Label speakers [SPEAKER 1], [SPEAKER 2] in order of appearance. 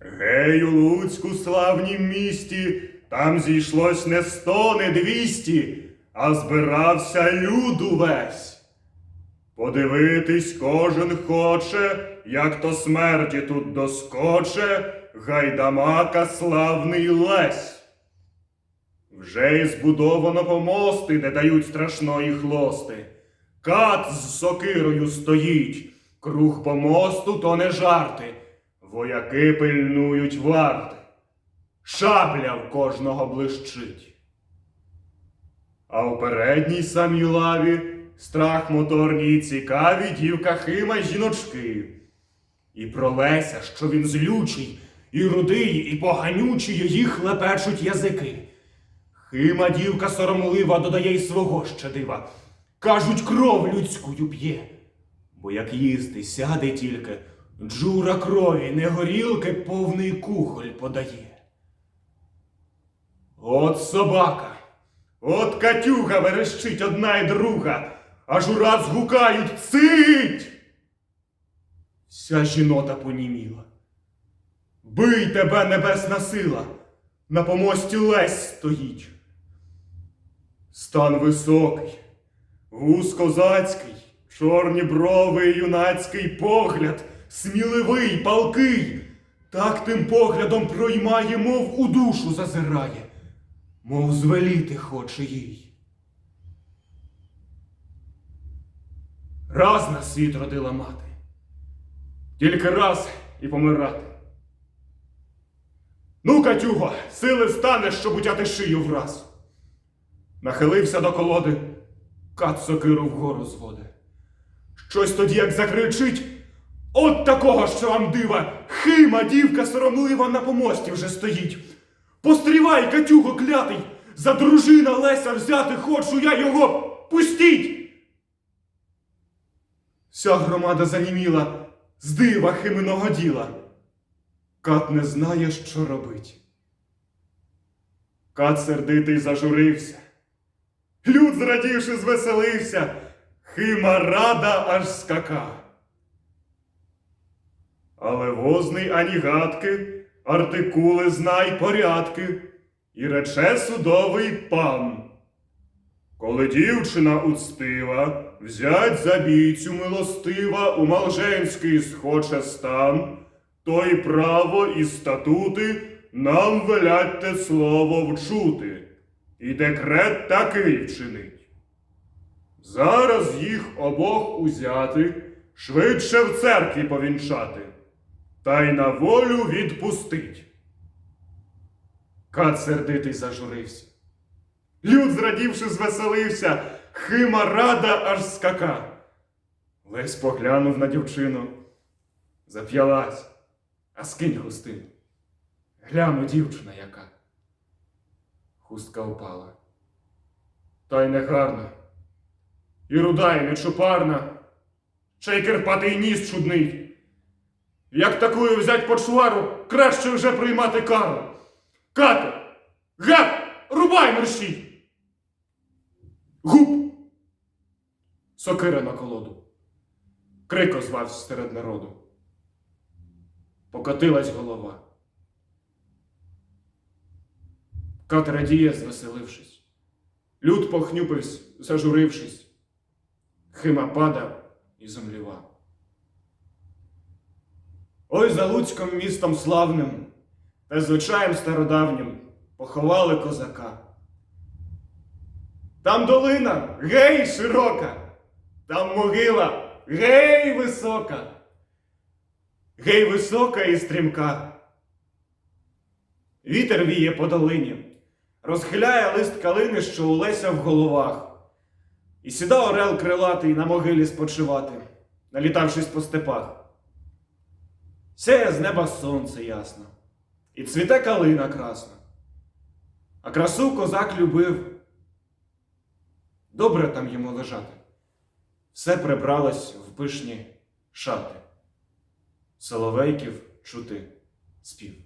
[SPEAKER 1] Гей, у Луцьку славнім місті, там зійшлось не сто, не двісті, а збирався люд увесь. Подивитись кожен хоче, як то смерті тут доскоче, гайдамака славний лесь. Вже й збудовано помости, де дають страшної хлости. Кат з сокирою стоїть, круг помосту то не жарти. Вояки пильнують варти. Шабля в кожного блищить. А у передній самій лаві страх моторній цікаві дівка Хима жіночки. І про Леся, що він злючий, і рудий, і поганючий, її хлепечуть язики. Хима дівка соромлива додає й свого щадива. Кажуть, кров людськую п'є. Бо як їсти сяде тільки, джура крові, не горілки, повний кухоль подає. От собака, от катюга верещить одна й друга, аж ураз гукають цить. Вся жінота поніміла. Бий тебе, небесна сила, на помості лесь стоїть. Стан високий, вуз козацький, чорні брови, юнацький погляд, сміливий, палкий, так тим поглядом проймає, мов у душу зазирає, мов звеліти хоче їй. Раз на світ родила мати, тільки раз і помирати. Ну, Катюго, сили встане, щоб утяти шию враз. Нахилився до колоди, кат сокиру вгору зводе. Щось тоді, як закричить, от такого, що вам дива, хима дівка соромлива на помості вже стоїть. Пострівай, Катюго, клятий, за дружина Леся взяти хочу я його, пустіть! Вся громада заніміла з дива химиного діла. Кат не знає, що робить. Кат сердитий зажурився. Люд, зрадівши, звеселився, Хима рада аж скака. Але возний ані гадки, артикули знай порядки, і рече судовий пан. Коли дівчина уцтива, взять за бійцю милостива у малженський схоче стан, то й право і статути нам велять те слово вчути, і декрет такий вчинить. Зараз їх обох узяти, швидше в церкві повінчати, та й на волю відпустить. Кат сердитий зажурився. Люд, зрадівши, звеселився, Хима рада аж скака. Лесь поглянув на дівчину, зап'ялась, а скинь хустину. Гляну, дівчина яка. Хустка упала. Та й негарна. І руда, і нечупарна, ще й кирпатий ніс чудний. Як такою взять почвару, краще вже приймати кару. Кати! Гап! Рубай мерщій! Гуп! Сокира на колоду. Крик озвався серед народу. Покотилась голова. Кат радіє, звеселившись. Люд похнюпився, зажурившись. Хима падав і зомлівав. Ой за Луцьком містом славним, та звичаєм стародавнім поховали козака. Там долина, гей, широка, там могила, гей, висока, гей, висока і стрімка. Вітер віє по долині, розхиляє лист калини, що у Леся в головах. І сіда орел крилатий на могилі спочивати, налітавшись по степах. Сяє з неба сонце ясно, і цвіте калина красна. А красу козак любив. Добре там йому лежати. Все прибралось в пишні шати. Соловейків чути спів.